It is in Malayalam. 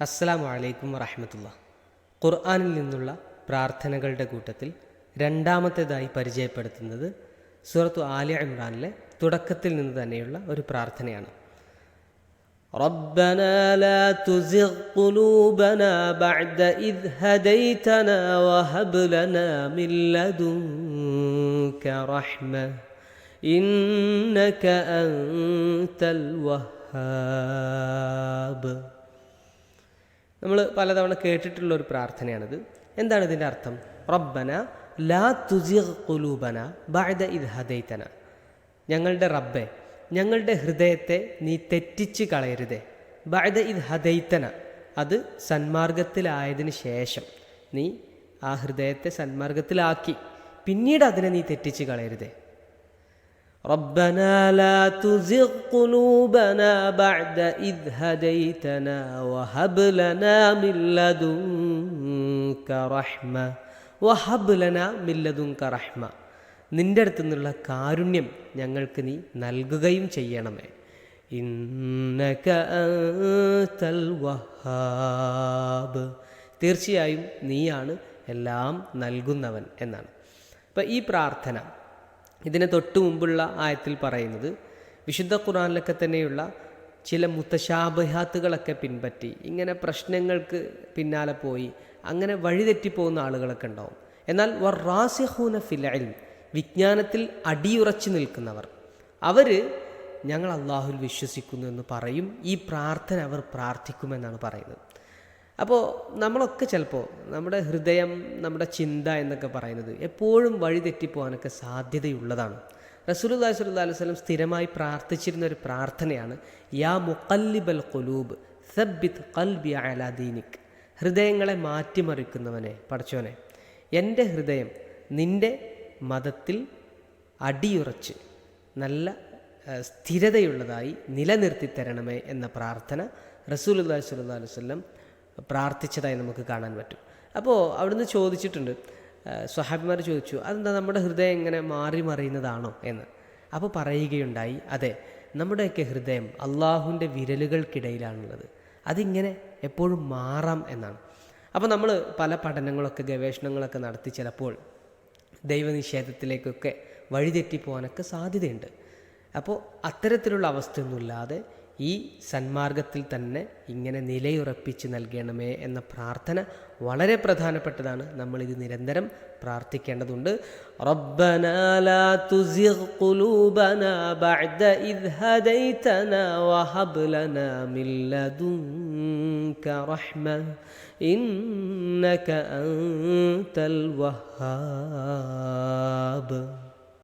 അസ്സലാമു അലൈക്കും വറഹമത്തുള്ള ഖുർആനിൽ നിന്നുള്ള പ്രാർത്ഥനകളുടെ കൂട്ടത്തിൽ രണ്ടാമത്തേതായി പരിചയപ്പെടുത്തുന്നത് സൂറത്തു ആലി ഇമ്രാനിലെ തുടക്കത്തിൽ നിന്ന് തന്നെയുള്ള ഒരു പ്രാർത്ഥനയാണ് ربنا لا تزغ قلوبنا بعد إذ هديتنا وهب لنا من لدنك رحمة إنك أنت الوهاب നമ്മൾ പലതവണ കേട്ടിട്ടുള്ള ഒരു പ്രാർത്ഥനയാണിത്. എന്താണ് ഇതിന്റെ അർത്ഥം? റബ്ബന ലാ തുസിഖ് കുലൂബന ഇദ് ഹദൈതന. ഞങ്ങളുടെ റബ്ബെ ഞങ്ങളുടെ ഹൃദയത്തെ നീ തെറ്റിച്ച് കളയരുതേ. ബഅദ ഇത് ഹദൈത്തന അത് സന്മാർഗത്തിലായതിനു ശേഷം നീ ആ ഹൃദയത്തെ സന്മാർഗത്തിലാക്കി. പിന്നീട് അതിനെ നീ തെറ്റിച്ച് കളയരുതേ. ربنا لا تزغ قلوبنا بعد إذ هديتنا وهب لنا من لدنك رحمة وهب لنا من لدنك رحمة നിന്റെ അടുത്തു നിന്നുള്ള കാരുണ്യം ഞങ്ങൾക്ക് നീ നൽകുകയും ചെയ്യണമേ ഇന്നക അൻതൽ വഹാബ് തീർച്ചയായും നീയാണ് എല്ലാം നൽകുന്നവൻ എന്നാണ് അപ്പം ഈ പ്രാർത്ഥന ഇതിന് തൊട്ടു മുമ്പുള്ള ആയത്തിൽ പറയുന്നത് വിശുദ്ധ ഖുറാനിലൊക്കെ തന്നെയുള്ള ചില മുത്തശാബിഹാത്തുകളൊക്കെ പിൻപറ്റി ഇങ്ങനെ പ്രശ്നങ്ങൾക്ക് പിന്നാലെ പോയി അങ്ങനെ വഴിതെറ്റിപ്പോകുന്ന ആളുകളൊക്കെ ഉണ്ടാവും. എന്നാൽ വറാസിഹൂന ഫിലയിൽ വിജ്ഞാനത്തിൽ അടിയുറച്ചു നിൽക്കുന്നവർ. അവർ ഞങ്ങൾ അള്ളാഹുൽ വിശ്വസിക്കുന്നു എന്ന് പറയും ഈ പ്രാർത്ഥന അവർ പ്രാർത്ഥിക്കുമെന്നാണ് പറയുന്നത്. അപ്പോൾ നമ്മളൊക്കെ ചിലപ്പോൾ നമ്മുടെ ഹൃദയം നമ്മുടെ ചിന്ത എന്നൊക്കെ പറയുന്നത് എപ്പോഴും വഴി തെറ്റിപ്പോകാനൊക്കെ സാധ്യതയുള്ളതാണ്. റസൂലുല്ലാഹി സ്വല്ലല്ലാഹു അലൈഹി വസല്ലം സ്ഥിരമായി പ്രാർത്ഥിച്ചിരുന്ന ഒരു പ്രാർത്ഥനയാണ് യാ മുക്കല്ലിബൽ കൊലൂബ് സബ്ബിത് കൽബി അലാദീനിക് ഹൃദയങ്ങളെ മാറ്റിമറിക്കുന്നവനെ പഠിച്ചോനെ എന്റെ ഹൃദയം നിന്റെ മതത്തിൽ അടിയുറച്ച് നല്ല സ്ഥിരതയുള്ളതായി നിലനിർത്തി തരണമേ എന്ന പ്രാർത്ഥന റസൂലുല്ലാഹി സ്വല്ലല്ലാഹു അലൈഹി വസല്ലം പ്രാർത്ഥിച്ചതായി നമുക്ക് കാണാൻ പറ്റും. അപ്പോൾ അവിടുന്ന് ചോദിച്ചിട്ടുണ്ട് സ്വഹാബിമാർ ചോദിച്ചു അതെന്താ നമ്മുടെ ഹൃദയം ഇങ്ങനെ മാറി മറിയുന്നതാണോ? എന്ന്. അപ്പോൾ പറയുകയുണ്ടായി അതെ നമ്മുടെയൊക്കെ ഹൃദയം അള്ളാഹുവിന്റെ വിരലുകൾക്കിടയിലാണുള്ളത്. അതിങ്ങനെ എപ്പോഴും മാറാം എന്നാണ്. അപ്പോൾ നമ്മൾ പല പഠനങ്ങളൊക്കെ ഗവേഷണങ്ങളൊക്കെ നടത്തി ചിലപ്പോൾ ദൈവനിഷേധത്തിലേക്കൊക്കെ വഴിതെറ്റിപ്പോകാനൊക്കെ സാധ്യതയുണ്ട്. അപ്പോൾ അത്തരത്തിലുള്ള അവസ്ഥയൊന്നുമില്ലാതെ ഈ സന്മാർഗത്തിൽ തന്നെ ഇങ്ങനെ നിലയുറപ്പിച്ച് നൽകണമേ എന്ന പ്രാർത്ഥന വളരെ പ്രധാനപ്പെട്ടതാണ്. നമ്മളിത് നിരന്തരം പ്രാർത്ഥിക്കേണ്ടതുണ്ട്. വഹാബ്